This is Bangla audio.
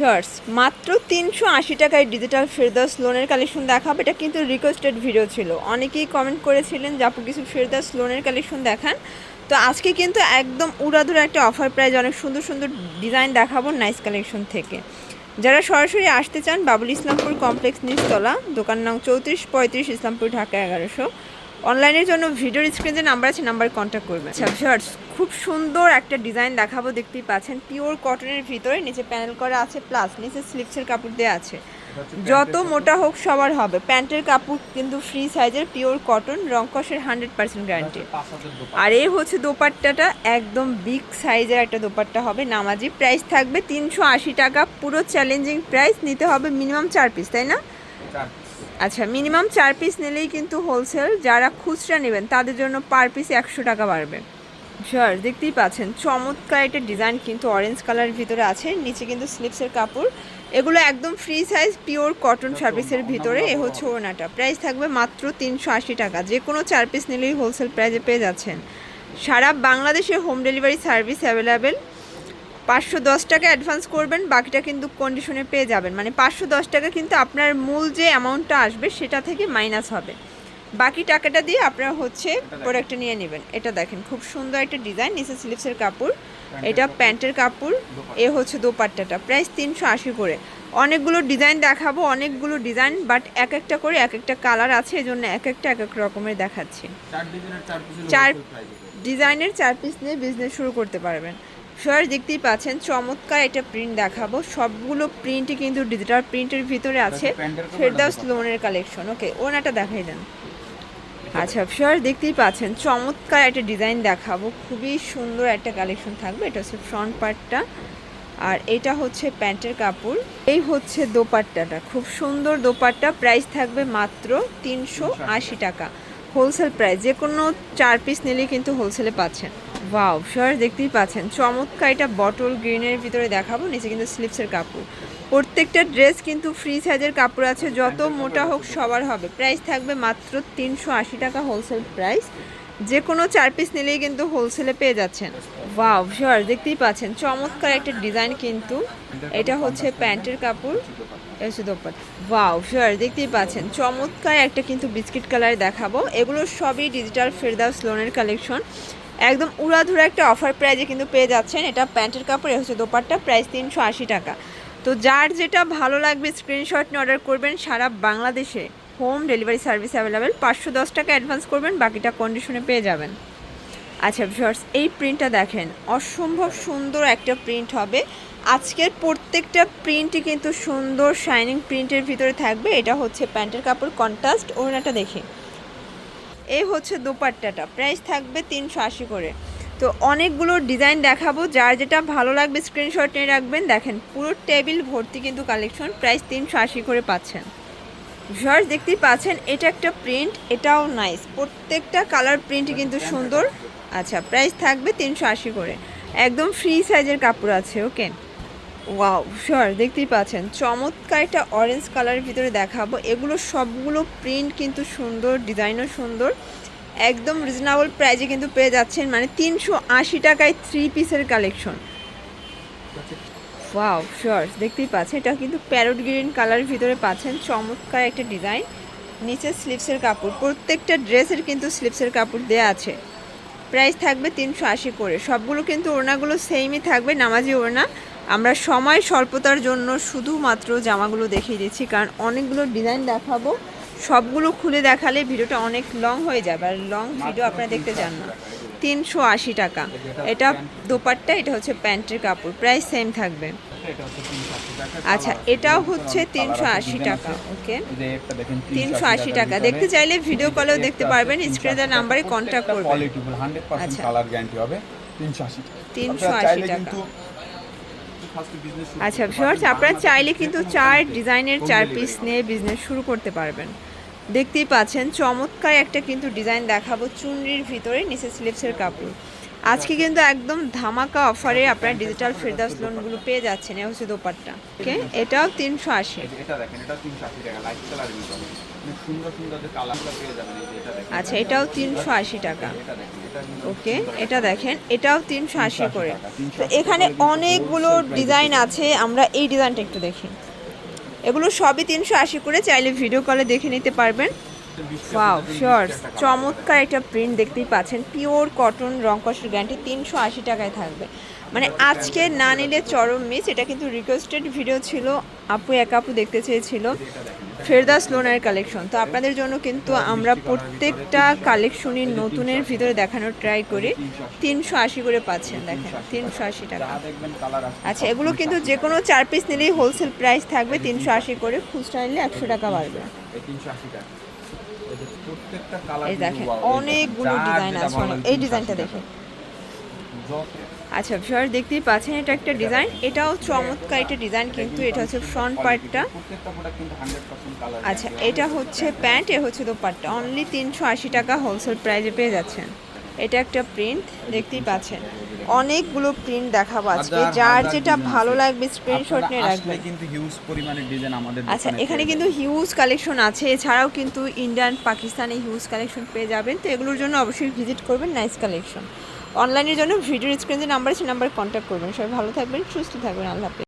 শর্টস মাত্র তিনশো আশি টাকায় ডিজিটাল ফেরদাস লোনের কালেকশন দেখাবো। এটা কিন্তু রিকোয়েস্টেড ভিডিও ছিল। অনেকেই কমেন্ট করেছিলেন যে, আপু, কিছু ফেরদাস লোনের কালেকশন দেখান? তো আজকে কিন্তু একদম উড়াধুরা একটা অফার প্রাইজ অনেক সুন্দর সুন্দর ডিজাইন দেখাবো নাইস কালেকশন থেকে। যারা সরাসরি আসতে চান, বাবুল ইসলামপুর কমপ্লেক্স নিচতলা, দোকান নং চৌত্রিশ পঁয়ত্রিশ, ইসলামপুর, ঢাকা এগারোশো। অনলাইনের জন্য ভিডিওর স্ক্রিনে যে নাম্বার আছে নাম্বারে কন্ট্যাক্ট করবেন আচ্ছা শর্টস খুব সুন্দর একটা ডিজাইন দেখাবো দেখতেই পাচ্ছেন। পিওর কটনের ভিতরে নিচে প্যানেল করা আছে প্লাস নিচে স্লিপসের কাপড় দেওয়া আছে। যত মোটা হোক সবার হবে। প্যান্টের কাপড় কিন্তু ফ্রি সাইজের পিওর কটন রংকসের হান্ড্রেড পার্সেন্ট গ্যারান্টি আর এই হচ্ছে দোপাট্টাটা একদম বিগ সাইজের একটা দোপাট্টা হবে নামাজি। প্রাইস থাকবে তিনশো আশি টাকা পুরো চ্যালেঞ্জিং প্রাইস নিতে হবে মিনিমাম চার পিস তাই না? আচ্ছা মিনিমাম চার পিস নিলেই কিন্তু হোলসেল যারা খুচরা নেবেন তাদের জন্য পার পিস একশো টাকা বাড়বে। স্যার দেখতেই পাচ্ছেন চমৎকার একটা ডিজাইন কিন্তু অরেঞ্জ কালারের ভিতরে আছে নিচে কিন্তু স্লিপসের কাপড়। এগুলো একদম ফ্রি সাইজ পিওর কটন সার্ভিসের ভিতরে এ হচ্ছে ওনাটা প্রাইস থাকবে মাত্র তিনশো আশি টাকা। যে কোনো চার পিস নিলেই হোলসেল প্রাইজে পেয়ে যাচ্ছেন। সারা বাংলাদেশে হোম ডেলিভারি সার্ভিস অ্যাভেলেবেল পাঁচশো দশ টাকা অ্যাডভান্স করবেন বাকিটা কিন্তু কন্ডিশনে পেয়ে যাবেন। মানে পাঁচশো দশ টাকা কিন্তু আপনার মূল যে অ্যামাউন্টটা আসবে সেটা থেকে মাইনাস হবে। বাকি টাকাটা দিয়ে আপনারা হচ্ছে প্রোডাক্টটা নিয়ে নেবেন। এটা দেখেন খুব সুন্দর একটা ডিজাইন নিচে স্লিপসের কাপড়। এটা প্যান্টের কাপড় এ হচ্ছে দোপাট্টাটা। প্রাইস তিনশো আশি করে। অনেকগুলো ডিজাইন দেখাবো অনেকগুলো ডিজাইন বাট এক একটা করে এক একটা কালার আছে এই জন্য এক একটা এক এক রকমের দেখাচ্ছি। চার ডিজাইনের চার। ডিজাইনের পিস নিয়ে বিজনেস শুরু করতে পারবেন। সবাই দেখতেই পাচ্ছেন চমৎকার একটা প্রিন্ট দেখাবো। সবগুলো প্রিন্টই কিন্তু ডিজিটাল প্রিন্টের ভিতরে আছে। ফেরদাউস লোনের কালেকশন ওকে ওনাটা দেখাই দেন। আচ্ছা সর দেখতেই পাচ্ছেন চমৎকার একটা ডিজাইন দেখাবো। খুবই সুন্দর একটা কালেকশন থাকবে। এটা হচ্ছে ফ্রন্ট পার্টটা আর এটা হচ্ছে প্যান্টের কাপড়। এই হচ্ছে দোপাট্টাটা। খুব সুন্দর দোপাট্টা। প্রাইস থাকবে মাত্র তিনশো আশি টাকা। হোলসেল প্রাইস যে কোনো চার পিস নিলেই কিন্তু হোলসেলে পাচ্ছেন। ওয়াও সর দেখতেই পাচ্ছেন। চমৎকার এটা বটল গ্রিনের ভিতরে দেখাবো নিচে কিন্তু স্লিপসের কাপড়। প্রত্যেকটা ড্রেস কিন্তু ফ্রি সাইজের কাপড় আছে যত মোটা হোক সবার হবে। প্রাইস থাকবে মাত্র তিনশো আশি টাকা হোলসেল প্রাইস যে কোনো চার পিস নিলেই কিন্তু হোলসেলে পেয়ে যাচ্ছেন। ওয়াও শিওর দেখতেই পাচ্ছেন চমৎকার একটা ডিজাইন কিন্তু। এটা হচ্ছে প্যান্টের কাপড় দোপাট। ওয়াও শিওর দেখতেই পাচ্ছেন চমৎকার একটা কিন্তু বিস্কিট কালার দেখাবো। এগুলো সবই ডিজিটাল ফেরদাউস লোনের কালেকশন একদম উড়াধুরা একটা অফার প্রাইজে কিন্তু পেয়ে যাচ্ছেন। এটা প্যান্টের কাপড় হচ্ছে দোপাট্টা প্রাইস তিনশো আশি টাকা। তো যার যেটা ভালো লাগবে স্ক্রিনশট নিয়ে অর্ডার করবেন, সারা বাংলাদেশে হোম ডেলিভারি সার্ভিস অ্যাভেলেবেল পাঁচশো দশ টাকা অ্যাডভান্স করবেন, বাকিটা কন্ডিশনে পেয়ে যাবেন। আচ্ছা ভিউয়ার্স এই প্রিন্টটা দেখেন, অসম্ভব সুন্দর একটা প্রিন্ট হবে। আজকের প্রত্যেকটা প্রিন্টই কিন্তু সুন্দর শাইনিং প্রিন্টের ভিতরে থাকবে। এটা হচ্ছে প্যান্টের কাপড় কন্ট্রাস্ট ওনাটা দেখে। এই হচ্ছে দোপাট্টাটা। প্রাইস থাকবে তিনশো আশি করে। তো অনেকগুলো ডিজাইন দেখাবো। যার যেটা ভালো লাগবে স্ক্রিনশট নিয়ে রাখবেন। দেখেন পুরো টেবিল ভর্তি কিন্তু কালেকশন প্রাইস তিনশো আশি করে পাচ্ছেন। ভিউয়ার্স দেখতেই পাচ্ছেন এটা একটা প্রিন্ট এটাও নাইস প্রত্যেকটা কালার প্রিন্ট কিন্তু সুন্দর। আচ্ছা প্রাইস থাকবে তিনশো আশি করে। একদম ফ্রি সাইজের কাপড় আছে ওকে ওয়াও শিওর দেখতেই পাচ্ছেন। চমৎকার একটা অরেঞ্জ কালারের ভিতরে দেখাবো। এগুলো সবগুলো প্রিন্ট কিন্তু সুন্দর ডিজাইনও সুন্দর। একদম রিজনেবল প্রাইজে কিন্তু পেয়ে যাচ্ছেন। মানে তিনশো আশি টাকায় থ্রি পিসের কালেকশন ওয়াও শিওর দেখতেই পাচ্ছেন। এটা কিন্তু প্যারোট গ্রিন কালারের ভিতরে পাচ্ছেন। চমৎকার একটা ডিজাইন নিচে স্লিপসের কাপড়। প্রত্যেকটা ড্রেসের কিন্তু স্লিপসের কাপড় দেওয়া আছে। প্রাইস থাকবে তিনশো আশি করে। সবগুলো কিন্তু ওড়নাগুলো সেমই থাকবে, নামাজি ওড়না। আমরা সময় স্বল্পতার জন্য শুধুমাত্র জামাগুলো দেখিয়ে দিচ্ছি কারণ অনেকগুলো ডিজাইন দেখাবো সবগুলো খুলে দেখালে ভিডিওটা অনেক লং হয়ে যাবে আর লং ভিডিও আপনারা দেখতে চান না তিনশো আশি টাকা এটা দোপাট্টা এটা হচ্ছে প্যান্টের কাপড় প্রায় সেম থাকবে এটা হচ্ছে 380 টাকা। আচ্ছা এটাও হচ্ছে তিনশো আশি টাকা ওকে তিনশো আশি টাকা দেখতে চাইলে ভিডিও কলেও দেখতে পারবেন 380 স্ক্রিনে টাকা। নাম্বারে কন্ট্যাক্ট করবেন quality full, 100% আচ্ছা। হবে 380 টাকা। 380 আপনারা চাইলে টাকা। কিন্তু first business শুরু আচ্ছা ভিউয়ার্স আপনারা চাইলে কিন্তু চার ডিজাইনের চার পিস নিয়ে বিজনেস শুরু করতে পারবেন। দেখতেই পাচ্ছেন চমৎকার একটা কিন্তু ডিজাইন দেখাবো চুনরির ভিতরে নিচে স্লিপসের কাপড়। আজকে কিন্তু একদম ধামাকা অফারে আপনারা ডিজিটাল ফেরদাস লোনগুলো পেয়ে যাচ্ছেন এ হচ্ছে দোপাট্টা। ওকে এটাও তিনশো আশি। এই যে এটা দেখেন এটা 380 টাকা লাইট কালারের ভিতরে অনেক সুন্দর সুন্দর যে কালারগুলো পেয়ে যাবেন এই যে এটা দেখেন। আচ্ছা এটাও তিনশো আশি টাকা। ওকে এটা দেখেন এটাও তিনশো আশি করে। তো এখানে অনেকগুলো ডিজাইন আছে আমরা এই ডিজাইনটা একটু দেখি। এগুলো সবই তিনশো আশি করে চাইলে ভিডিও কলে দেখে নিতে পারবেন। ওয়াও শিওর্স চমৎকার একটা প্রিন্ট দেখতেই পাচ্ছেন। পিওর কটন রং কষের গ্যারান্টি তিনশো আশি টাকায় থাকবে। মানে আজকে না নিলে চরম মিস এটা কিন্তু রিকোয়েস্টেড ভিডিও ছিল। আপু এক আপু দেখতে চেয়েছিল। ফেরদাস লোনের কালেকশন তো আপনাদের জন্য কিন্তু আমরা প্রত্যেকটা কালেকশনই নতুনের ভিতরে দেখানোর ট্রাই করি। তিনশো আশি করে পাচ্ছেন দেখেন। তিনশো আশি টাকা। আচ্ছা এগুলো কিন্তু যে কোনো চার পিস নিলেই হোলসেল প্রাইস থাকবে। তিনশো আশি করে খুচরা নিলে একশো টাকা বাড়বে। এই 380 টাকা। এই দেখেন অনেকগুলো ডিজাইন আছে এই ডিজাইনটা দেখেন। আচ্ছা ভিউয়ার দেখতেই পাচ্ছেন এটা একটা ডিজাইন এটাও চমৎকার একটা ডিজাইন কিন্তু এটা হচ্ছে ফ্রন্ট পার্টটা প্রত্যেকটা প্রোডাক্ট কিন্তু 100% কালার আচ্ছা এটা হচ্ছে প্যান্ট এ হচ্ছে দোপাট্টা। অনলি তিনশো আশি টাকা হোলসেল প্রাইসে পেয়ে যাচ্ছেন। এটা একটা প্রিন্ট দেখতেই পাচ্ছেন। অনেকগুলো প্রিন্ট দেখাবো আজকে যার যেটা ভালো লাগবে স্ক্রিনশট নিয়ে রাখবে রাখবেন। কিন্তু হিউজ পরিমাণের ডিজাইন আমাদের আচ্ছা এখানে কিন্তু হিউজ কালেকশন আছে। এছাড়াও কিন্তু ইন্ডিয়ান পাকিস্তানি হিউজ কালেকশন পেয়ে যাবেন। তো এগুলোর জন্য অবশ্যই ভিজিট করবেন নাইস কালেকশন অনলাইনের জন্য ভিডিও স্ক্রিনে যে নাম্বার আছে নাম্বারে কন্ট্যাক্ট করবেন। সবাই ভালো থাকবেন সুস্থ থাকবেন। আল্লাহ